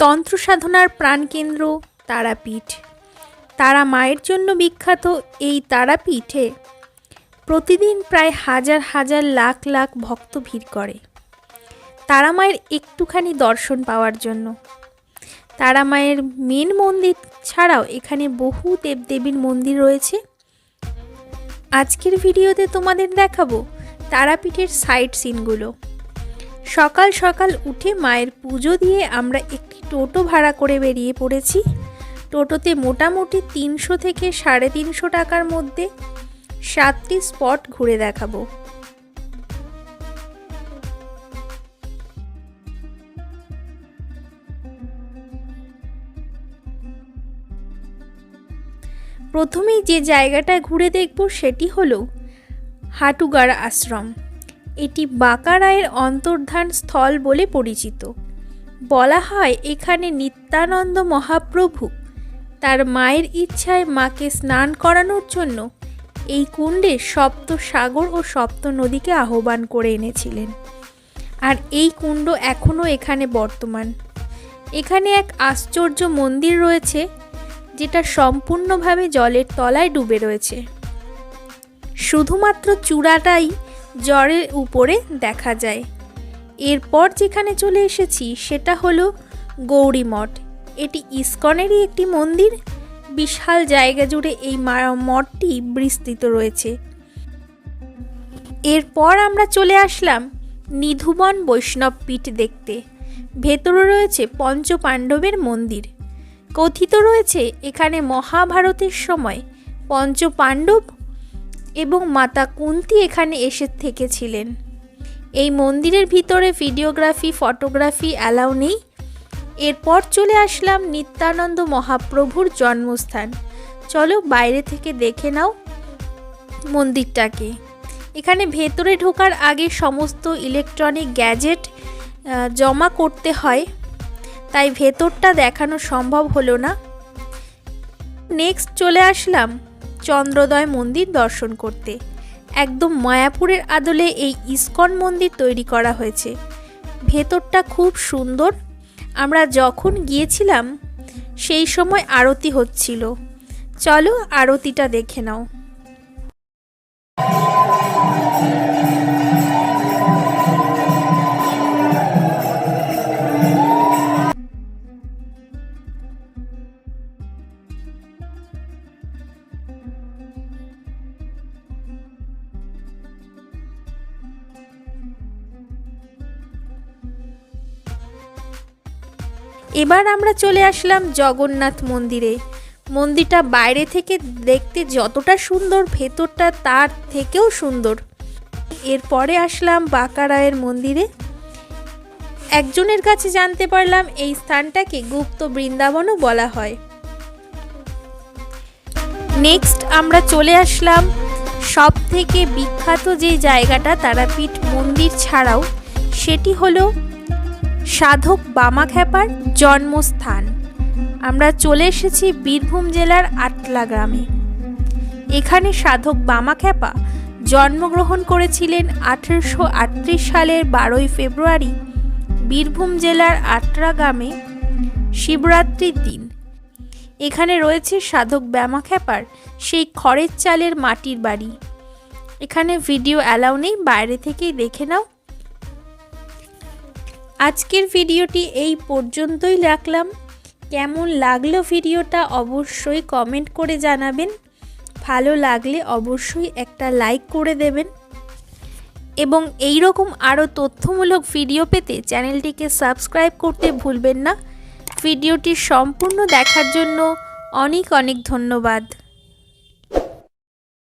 তন্ত্র সাধনার প্রাণকেন্দ্র তারাপীঠ। তারা মায়ের জন্য বিখ্যাত এই তারাপীঠে প্রতিদিন প্রায় হাজার হাজার লাখ লাখ ভক্ত ভিড় করে। তারা মায়ের একটুখানি দর্শন পাওয়ার জন্য। তারা মায়ের মেন মন্দির ছাড়াও এখানে বহু দেবদেবীর মন্দির রয়েছে। আজকের ভিডিওতে তোমাদের দেখাবো তারাপীঠের সাইট সিনগুলো। সকাল সকাল উঠে মায়ের পুজো দিয়ে আমরা একটি টোটো ভাড়া করে বেরিয়ে পড়েছি। টোটোতে মোটামুটি তিনশো থেকে সাড়ে তিনশো টাকার মধ্যে সাতটি স্পট ঘুরে দেখাবো। প্রথমেই যে জায়গাটায় ঘুরে দেখব সেটি হলো হাটুগাড়া আশ্রম। এটি বাঁকারায়ের অন্তর্ধান স্থল বলে পরিচিত। বলা হয়, এখানে নিত্যানন্দ মহাপ্রভু তার মায়ের ইচ্ছায় মাকে স্নান করানোর জন্য এই কুণ্ডে সপ্ত সাগর ও সপ্ত নদীকে আহ্বান করে এনেছিলেন। আর এই কুণ্ড এখনও এখানে বর্তমান। এখানে এক আশ্চর্য মন্দির রয়েছে, যেটা সম্পূর্ণভাবে জলের তলায় ডুবে রয়েছে। শুধুমাত্র চূড়াটাই জলের উপরে দেখা যায়। এরপর যেখানে চলে এসেছি সেটা হলো গৌরী মঠ। এটি ইস্কনেরই একটি মন্দির। বিশাল জায়গা জুড়ে এই মঠটি বিস্তৃত রয়েছে। এরপর আমরা চলে আসলাম নিধুবন বৈষ্ণব পীঠ দেখতে। ভেতরে রয়েছে পঞ্চপাণ্ডবের মন্দির। কথিত রয়েছে এখানে মহাভারতের সময় পঞ্চ পাণ্ডব এবং মাতা কুন্তি এখানে এসে থেকেছিলেন। এই মন্দিরের ভিতরে ভিডিওগ্রাফি, ফটোগ্রাফি অ্যালাউ নেই। এরপর চলে আসলাম নিত্যানন্দ মহাপ্রভুর জন্মস্থান। চলো বাইরে থেকে দেখে নাও মন্দিরটাকে। এখানে ভেতরে ঢোকার আগে সমস্ত ইলেকট্রনিক গ্যাজেট জমা করতে হয়। তাই ভেতরটা দেখানো সম্ভব হলো না। নেক্সট চলে আসলাম চন্দ্রোদয় মন্দির দর্শন করতে। একদম মায়াপুরের আদলে এই ইস্কন মন্দির তৈরি করা হয়েছে। ভেতরটা খুব সুন্দর। আমরা যখন গিয়েছিলাম, সেই সময় আরতি হচ্ছিল। চলো আরতিটা দেখে নাও। এবার আমরা চলে আসলাম জগন্নাথ মন্দিরে। মন্দিরটা বাইরে থেকে দেখতে যতটা সুন্দর, ভেতরটা তার থেকেও সুন্দর। এরপরে আসলাম বাঁকারায়ের মন্দিরে। একজনের কাছে জানতে পারলাম এই স্থানটাকে গুপ্ত বৃন্দাবনও বলা হয়। নেক্সট আমরা চলে আসলাম সব থেকে বিখ্যাত যে জায়গাটা তারাপীঠ মন্দির ছাড়াও, সেটি হলো সাধক বামাখ্যাপার জন্মস্থান। আমরা চলে এসেছি বীরভূম জেলার আটলা গ্রামে। এখানে সাধক বামাখ্যাপা জন্মগ্রহণ করেছিলেন আঠেরোশো আটত্রিশ সালের বারোই ফেব্রুয়ারি বীরভূম জেলার আটরা গ্রামে শিবরাত্রির দিন। এখানে রয়েছে সাধক ব্যামাখ্যাপার সেই খড়ের চালের মাটির বাড়ি। এখানে ভিডিও অ্যালাউ নেই, বাইরে থেকেই দেখে নাও। আজকের ভিডিওটি এই পর্যন্তই রাখলাম। কেমন লাগল ভিডিওটা অবশ্যই কমেন্ট করে জানাবেন। ভালো লাগলে অবশ্যই একটা লাইক করে দেবেন। এবং এই রকম আরও তথ্যমূলক ভিডিও পেতে চ্যানেলটিকে সাবস্ক্রাইব করতে ভুলবেন না। ভিডিওটি সম্পূর্ণ দেখার জন্য অনেক অনেক ধন্যবাদ।